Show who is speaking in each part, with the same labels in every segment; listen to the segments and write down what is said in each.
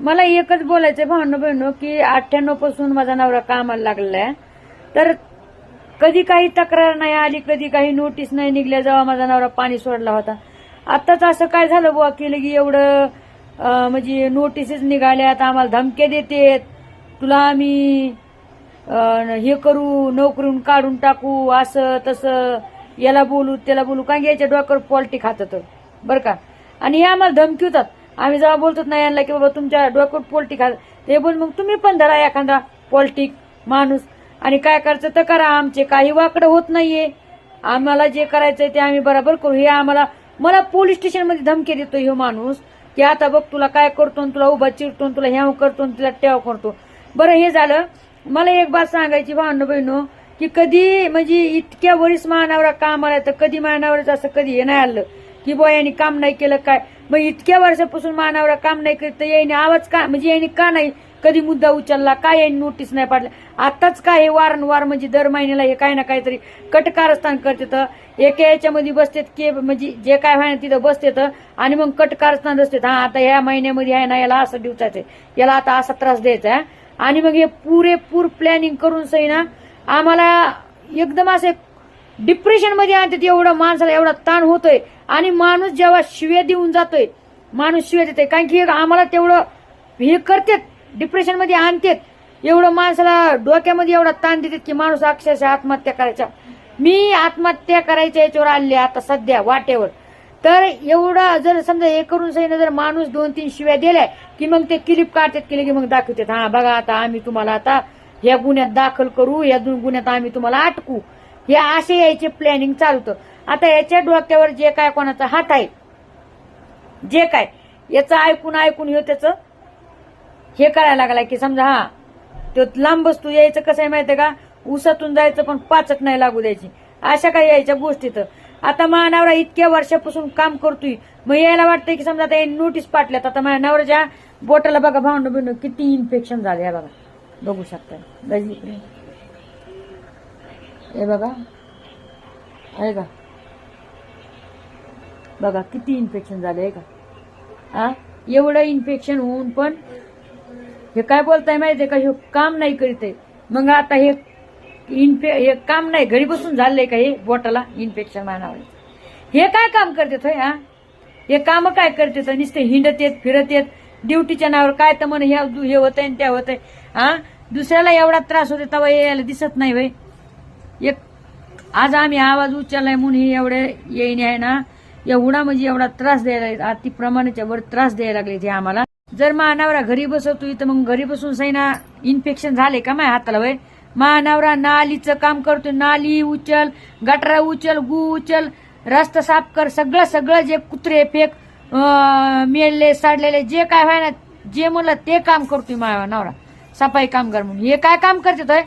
Speaker 1: मला एकच बोलायचंय भावनो बहिणो की अठ्ठ्याण्णवपासून माझा नवरा कामाला लागलेला आहे तर कधी काही तक्रार नाही आली कधी काही नोटीस नाही निघल्या जेव्हा माझा नवरा पाणी सोडला होता. आताच असं काय झालं बुवा की लगी एवढं म्हणजे नोटीसेस निघाल्यात आम्हाला धमक्या देतेत. तुला आम्ही हे करू नोकरून काढून टाकू असं तसं याला बोलू त्याला बोलू कारण की याच्या डोक्यावर खातं तर बरं का? आणि हे आम्हाला धमकी होतात. आम्ही जेव्हा बोलतो नाही यांना की बाबा तुमच्या डोक्यात पॉलिटिक ते बोल मग तुम्ही पण धरा एखादा पॉलिटिक माणूस. आणि काय करायचं तर करा आमचे काही वाकडं होत नाहीये. आम्हाला जे करायचंय ते आम्ही बरोबर करू. हे आम्हाला मला पोलीस स्टेशनमध्ये धमकी देतो हे माणूस की आता बघ तुला काय करतो आणि तुला उभा चिरतो आणि तुला ह्या करतो आणि तुला टेव करतो. बरं हे झालं. मला एक बात सांगायची भावनो बहिणो की कधी म्हणजे इतक्या वरीस महानावरा काम आला तर कधी महानावराचं असं कधी हे नाही आलं. की बुवा यांनी काम नाही केलं काय? मग इतक्या वर्षापासून मानावर काम नाही करत तर याने आवाज का म्हणजे यांनी का नाही कधी मुद्दा उचलला? काय यांनी नोटीस नाही पाडलं आताच काय हे वारंवार म्हणजे दर महिन्याला हे काही ना काहीतरी कटकारस्थान करते तर? एका याच्यामध्ये बसतेत के म्हणजे जे काय व्हाय तिथं बसतेत आणि मग कटकारस्थान असते हा आता ह्या महिन्यामध्ये आहे ना याला असं दिवसाचं याला आता असा त्रास द्यायचा आहे. आणि मग हे पुरेपूर प्लॅनिंग करून सही ना आम्हाला एकदम असे डिप्रेशनमध्ये आणतात एवढं माणसाला एवढा ताण होतोय. आणि माणूस जेव्हा शिव्या देऊन जातोय माणूस शिव्या देतोय. कारण की आम्हाला तेवढं हे करतात डिप्रेशनमध्ये आणतात. एवढं माणसाला डोक्यामध्ये एवढा ताण देतात की माणूस अक्षरशः आत्महत्या करायचा. मी आत्महत्या करायच्या याच्यावर आले आता सध्या वाटेवर. तर एवढा जर समजा हे करून सही जर माणूस दोन तीन शिव्या दिल्या की मग ते क्लिप काढतात केले की मग दाखवतात. हा बघा आता आम्ही तुम्हाला आता या गुन्ह्यात दाखल करू या दोन गुन्ह्यात आम्ही तुम्हाला अटकू. हे असे यायची प्लॅनिंग चालतं आता याच्या डोक्यावर जे काय कोणाचा हात आहे जे काय याचं ऐकून ऐकून येऊ त्याचं हे करायला लागलाय की समजा हा तो लांब वस्तू यायचं कसं आहे माहितीये का? उसातून जायचं पण पाचक नाही लागू द्यायची. अशा काही यायच्या गोष्टीत आता माझ्या इतक्या वर्षापासून काम करतोय. मग यायला वाटतंय की समजा आता नोटीस पाटल्यात आता माझ्या बोटाला बघा भांडू बिंडू किती इन्फेक्शन झाले या बघा. बघू शकता हे बघा. आहे का? बघा किती इन्फेक्शन झालं आहे का? हा? एवढं इन्फेक्शन होऊन पण हे काय बोलताय माहितीये का? हे काम नाही करीत आहे. मग आता हे इन्फे हे काम नाही. घरी बसून झालंय का हे बोटाला? इन्फेक्शन मानावं. हे काय काम करतात होय हा? हे काम काय करतात नुसते हिंडत येत फिरत येत ड्युटीच्या नावावर काय तर म्हणे हे होत आहे आणि त्या आहे हा? दुसऱ्याला एवढा त्रास होते तेव्हा यायला दिसत नाही भाई एक आज आम्ही आवाज उचललाय म्हणून हे एवढे येईने आहे ना एवढा म्हणजे एवढा त्रास द्यायला अति प्रमाणाच्या वर त्रास द्यायला लागले ते आम्हाला. जर मानावरा घरी बसवतो तर मग घरी बसून सैना इन्फेक्शन झाले का माझ्या हाताला वय? मानावरा नालीचं काम करतोय. नाली उचल गटरा उचल गु उचल रस्ता साफ कर सगळं सगळं जे कुत्रे फेक अं, मेलले साडलेले जे काय व्हाय ना जे म्हणलं ते काम करतोय माझ्या नवरा. सफाई कामगार म्हणून. हे काय काम करते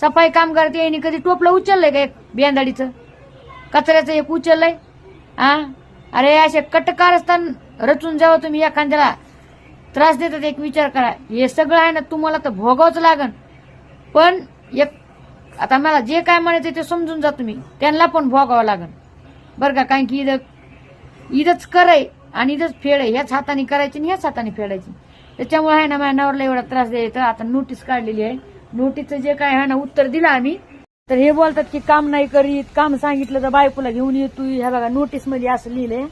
Speaker 1: सफाई कामगार ते यांनी कधी टोपलं उचललंय का एक बेंदाडीचं कचऱ्याचं एक उचललंय? हा अरे असे कटकारस्थान रचून जावं तुम्ही एखाद्याला त्रास देतात एक विचार करा. हे सगळं आहे ना तुम्हाला तर भोगावंच लागन. पण एक आता मला जे काय म्हणायचं ते समजून जा तुम्ही. त्यांना पण भोगावं लागन. बरं का? कारण की इथं इथंच कराय आणि इथंच फेड ह्याच हाताने करायची आणि ह्याच हाताने फेडायची. त्याच्यामुळे आहे ना माझ्या नवरला एवढा त्रास द्यायचा. आता नोटीस काढलेली आहे. नोटीसचं जे काय आहे ना उत्तर दिलं आम्ही. तर हे बोलतात की काम नाही करीत काम सांगितलं तर बायकोला घेऊन येतो हे बघा नोटीसमध्ये असं लिहिलंय.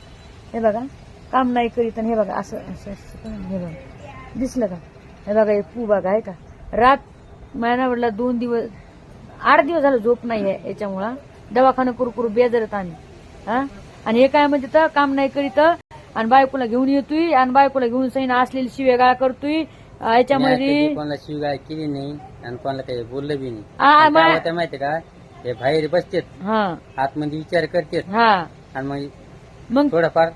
Speaker 1: हे बघा काम नाही करीत आणि हे बघा असं असं असं हे बघा. दिसलं का? हे बघा हे पू बघा आहे का? रात महिनाभरला दोन दिवस आठ दिवस झालं झोप नाही आहे याच्यामुळं. दवाखाना करू करू बेदरत आम्ही. हा? आणि हे काय म्हणजे तर काम नाही करीत आणि बायकोला घेऊन येतोय आणि बायकोला घेऊन सैन असलेली शिवेगाळ करतोय. याच्यामध्ये
Speaker 2: कधी कोणाला शिवगाळ केली नाही आणि कोणाला काही बोललं बी नाही.
Speaker 1: आ,
Speaker 2: आणि काय
Speaker 1: मा-
Speaker 2: होतं माहितीये का? हे बाहेर बसतेत.
Speaker 1: हा.
Speaker 2: आतमध्ये विचार करतेत.
Speaker 1: हा.
Speaker 2: आणि मग
Speaker 1: मग
Speaker 2: थोडंफार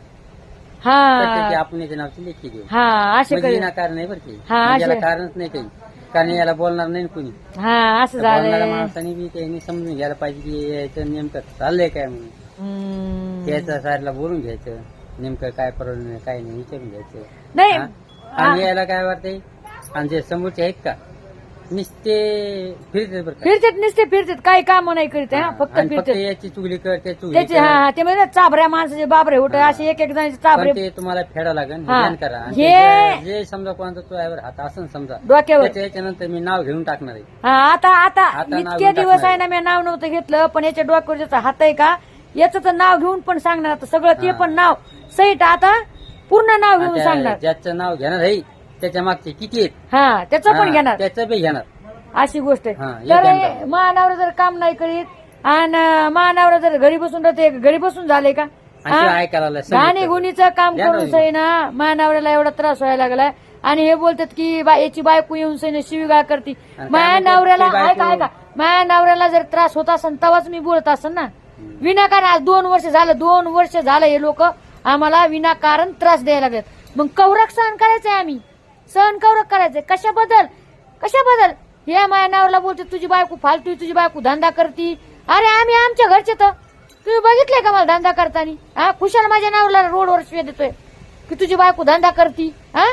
Speaker 1: हा.
Speaker 2: की आपण याच्या नावची लेखी देऊ
Speaker 1: हा असे
Speaker 2: म्हणजे
Speaker 1: कर.
Speaker 2: विनाकारण नाही बरं की
Speaker 1: हा,
Speaker 2: म्हणजे याला कारणच नाही काही. कारण याला बोलणार नाही ना कुणी.
Speaker 1: हा असं
Speaker 2: बोलणाऱ्या
Speaker 1: झालंय.
Speaker 2: माणसाने बी त्यांनी समजून घ्यायला पाहिजे की याचं नेमकं चाललंय काय म्हणून. त्याच्या साईडला बोलून घ्यायचं. नेमकं काय प्रॉब्लेम आहे काय नाही विचारून घ्यायचं.
Speaker 1: नाही
Speaker 2: हा? आणि याला काय वाटतंय? आणि जे समोरचे आहेत का? नुसते फिरते बरं का.
Speaker 1: फिरतेत नुसते फिरतेत. काही काम नाही करीत हा? फक्त
Speaker 2: आणि फक्त
Speaker 1: फिरतेत.
Speaker 2: याची चुगली कर त्या चुगली
Speaker 1: त्याचे. हा हा, ते म्हणजे चाभऱ्या माणसाचे बाबरे होत असे एक एक जणांचे चाभरे
Speaker 2: पण ते तुम्हाला फेडा लागेल
Speaker 1: हा.
Speaker 2: ध्यान करा. आणि
Speaker 1: हे-
Speaker 2: जे जे समजा कोणाचा तो आहे हात असं समजा.
Speaker 1: डोक्यावर.
Speaker 2: त्याच्या याच्यानंतर मी नाव घेऊन टाकणार आहे.
Speaker 1: हा आता आता
Speaker 2: आता नाव
Speaker 1: इतके
Speaker 2: घेऊन
Speaker 1: दिवस
Speaker 2: टाकणार
Speaker 1: आहे ना मी नाव नव्हतं घेतलं पण याच्या डोक्यावर ज्याचा हात आहे का याचं तर नाव घेऊन पण सांगणार. आता सगळं ते
Speaker 2: हा.
Speaker 1: पण नाव सहित आता पूर्ण नाव घेऊन
Speaker 2: त्या-
Speaker 1: सांगणार.
Speaker 2: ज्याचं नाव घेणार आहे त्याच्या मागचे किती आहेत?
Speaker 1: हा त्याचं पण
Speaker 2: हा,
Speaker 1: घेणार.
Speaker 2: त्याचं बी घेणार.
Speaker 1: अशी गोष्ट आहे.
Speaker 2: हा,
Speaker 1: तर. महानवरा जर काम नाही करीत आणि महानवरा जर घरी बसून राहते घरी बसून झाले का?
Speaker 2: आणि ते
Speaker 1: हा?
Speaker 2: ऐकायला लागलं, संगीत
Speaker 1: गाणी. गुणीचं काम करून. सही ना एवढा त्रास व्हायला लागलाय. आणि हे बोलतात की बा याची बायको येऊन सही शिवीगाळ करते. माया नवऱ्याला
Speaker 2: ती बायको?
Speaker 1: ऐका. ऐका माया नवऱ्याला जर त्रास होत असेल तेव्हाच मी बोलत असेल ना. विनाकारण आज दोन वर्ष झालं दोन वर्ष झालं हे लोक आम्हाला विनाकारण त्रास द्यायला लागलेत. मग कौरक सहन करायचंय आम्ही. सहन कौरक करायचंय. कशा बदल? हे माया नावाला बोलते तुझी बायको फालतू तुझी बायको धंदा करती. अरे आम्ही आमच्या घरचे तर. तुम्ही बघितले का मला धंदा करताना? हा खुशाल माझ्या नावला रोडवर शिव्या देतोय की तुझी बायको धंदा करती हा?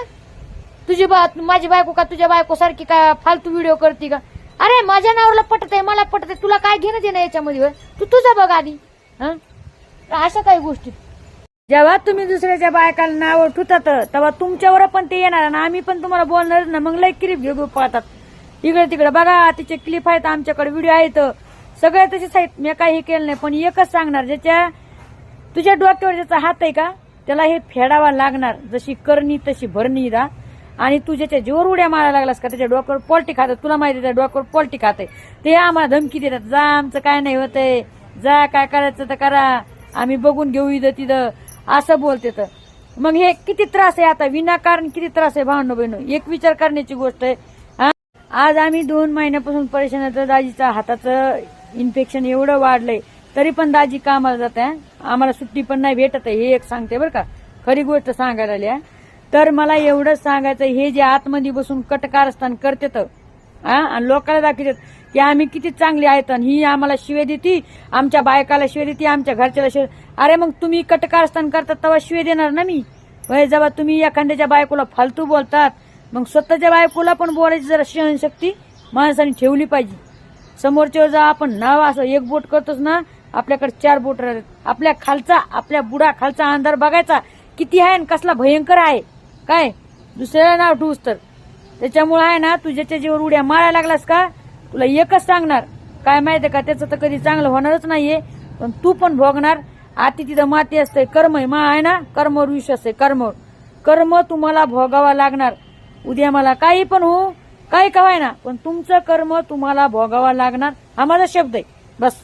Speaker 1: तुझी बा माझी बायको का तुझ्या बायको सारखी का फालतू व्हिडिओ करते का? अरे माझ्या नावाला पटत आहे मला पटत आहे तुला काय घेणं देणं याच्यामध्ये तू तुझं बघ आधी हा? अशा काही गोष्टी. जेव्हा तुम्ही दुसऱ्याच्या बायकाला नाव ठुतात तेव्हा तुमच्यावर पण ते येणार आणि आम्ही पण तुम्हाला बोलणार ना मग लई क्लिप घेऊ पाहतात इकडे तिकडे बघा तिचे क्लिप आहेत आमच्याकडे व्हिडिओ आहेत. सगळे तसेच आहेत. मी काही केलं नाही पण एकच सांगणार ज्याच्या तुझ्या डोक्यावर ज्याचा हात आहे का त्याला हे फेडावा लागणार. जशी करणी तशी भरणी दा. आणि तू ज्याच्या जोर उड्या मारायला लागलास का त्याच्या डोक्यावर पॉल्टी खात. तुला माहिती त्या डोक्यावर पॉल्टी खाते ते आम्हाला धमकी देतात. जा आमचं काय नाही होतंय. जा काय करायचं तर करा. आम्ही बघून घेऊ इथं तिथं असं बोलते तर. मग हे किती त्रास आहे आता? विनाकारण किती त्रास आहे भावनो बहिणू? एक विचार करण्याची गोष्ट आहे. आज आम्ही दोन महिन्यापासून परेशान होतो दाजीचा हाताचं इन्फेक्शन एवढं वाढलंय. तरी पण दाजी कामाला जात आहे आम्हाला सुट्टी पण नाही भेटत आहे हे एक सांगते बरं का. खरी गोष्ट सांगायला आली आहे. तर मला एवढंच सांगायचं हे जे आतमध्ये बसून कटकारस्थान करते तर आणि लोकांना दाखवतात की आम्ही किती चांगली आहेत आणि ही आम्हाला शिवे देती आमच्या बायकाला शिवे देते आमच्या घरच्याला शिवे अरे मग तुम्ही कटकारस्थान करतात तेव्हा शिवे देणार ना मी? वय जेव्हा तुम्ही एखाद्याच्या बायकोला फालतू बोलतात मग स्वतःच्या बायकोला पण बोलायची जरा सहनशक्ती माणसाने ठेवली पाहिजे. समोरच्या जर आपण नाव असं एक बोट करतोच ना आपल्याकडे चार बोट राहतात. आपल्या खालचा आपल्या बुडा खालचा अंधार बघायचा किती आहे आणि कसला भयंकर आहे. काय? दुसऱ्याला नाव ठेवूस तर. त्याच्यामुळे आहे ना तू ज्याच्या जीवर उड्या मारायला लागलास का तुला एकच सांगणार. काय माहितीये का त्याचं तर कधी चांगलं होणारच नाहीये पण तू पण भोगणार. आती तिथं माती असते कर्म आहे मा आहे ना कर्मवर विश्वास आहे कर्म कर्म तुम्हाला भोगावा लागणार. उद्या मला काही पण हो काही कवाय ना पण तुमचं कर्म तुम्हाला भोगावा लागणार. हा माझा शब्द आहे. बस.